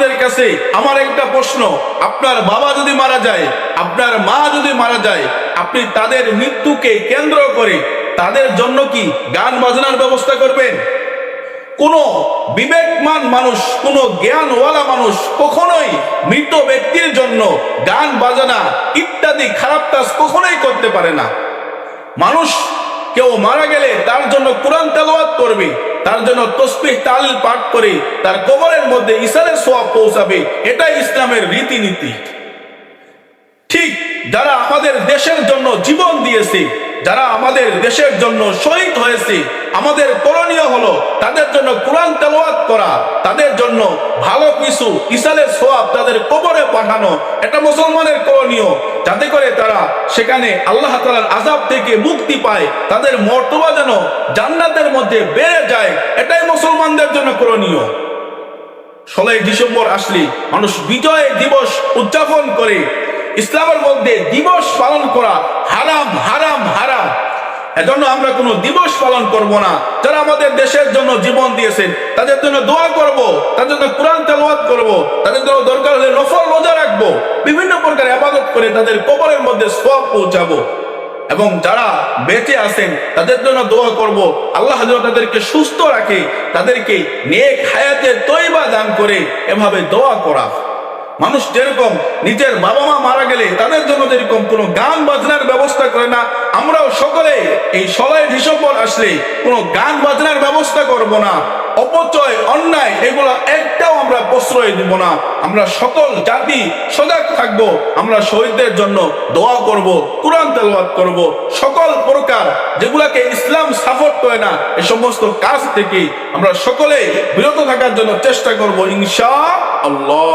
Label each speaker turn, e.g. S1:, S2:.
S1: আপনাদের কাছে আমার একটা প্রশ্ন। আপনার বাবা যদি মারা যায়, আপনার মা যদি মারা যায়, আপনি তাদের মৃত্যুকে কেন্দ্র করে তাদের জন্য কি গান বাজনার ব্যবস্থা করবেন? কোন বিবেকমান মানুষ, কোন জ্ঞানওয়ালা মানুষ কখনোই মৃত ব্যক্তির জন্য গান বাজানা ইত্যাদি খারাপ কাজ কখনোই করতে পারে না। মানুষ কেউ মারা গেলে তার জন্য কোরআন তেলাওয়াত করবে। তার জন্য তসবিহ তালিল পাঠ করে তার কবরের মধ্যে ইসারের সোয়াব পৌঁছাবে। এটাই ইসলামের রীতিনীতি। ঠিক যারা আমাদের দেশের জন্য জীবন দিয়েছে, যারা আমাদের দেশের জন্য শহীদ হয়েছে, আমাদের করণীয় হলো তাদের জন্য কোরআন তেলাওয়াত করা, তাদের জন্য ভালো কিছু ইসালের সোয়াব তাদের কবরে পাঠানো। এটা মুসলমানের করণীয়। যাতে করে তারা সেখানে আল্লাহ তালার আজাব থেকে মুক্তি পায়, তাদের মর্তবা যেন জান্নাতের মধ্যে বেড়ে যায়, এটাই মুসলমানদের জন্য করণীয়। ষোলোই ডিসেম্বর আসলে মানুষ বিজয় দিবস উদযাপন করে। ইসলামের মধ্যে দিবস পালন করা হারাম হারাম হারাম। এজন্য আমরা কোনো দিবস পালন করব না। যারা আমাদের দেশের জন্য জীবন দিয়েছেন, তাদের জন্য দোয়া করব, তাদের জন্য কোরআন তেলাওয়াত করব। তাদের জন্য দরকার হলে নফল রোজা রাখব। বিভিন্ন প্রকার আবাদত করে তাদের কবরের মধ্যে সব পৌঁছাবো। এবং যারা বেঁচে আছেন, তাদের জন্য দোয়া করব। আল্লাহ যেন তাদেরকে সুস্থ রাখে, তাদেরকে নেক হায়াতের তৈবা দান করে, এভাবে দোয়া করা। মানুষ যেরকম নিজের বাবা মা মারা গেলে তাদের জন্য যেরকম কোনো গান বাজনার ব্যবস্থা করে না, আমরাও সকলে এই সলাই ডিসেম্বর আসলে কোনো গান বাজনার ব্যবস্থা করব না। অপচয়, অন্যায়, এগুলো আমরা প্রশ্রয় দিব না। আমরা সকল জাতি সজাগ থাকব। আমরা শহীদদের জন্য দোয়া করব, কোরআন তেলবাদ করব। সকল প্রকার যেগুলাকে ইসলাম সাপোর্ট করে না, এ সমস্ত কাজ থেকে আমরা সকলে বিরত থাকার জন্য চেষ্টা করব ইনশা আল্লাহ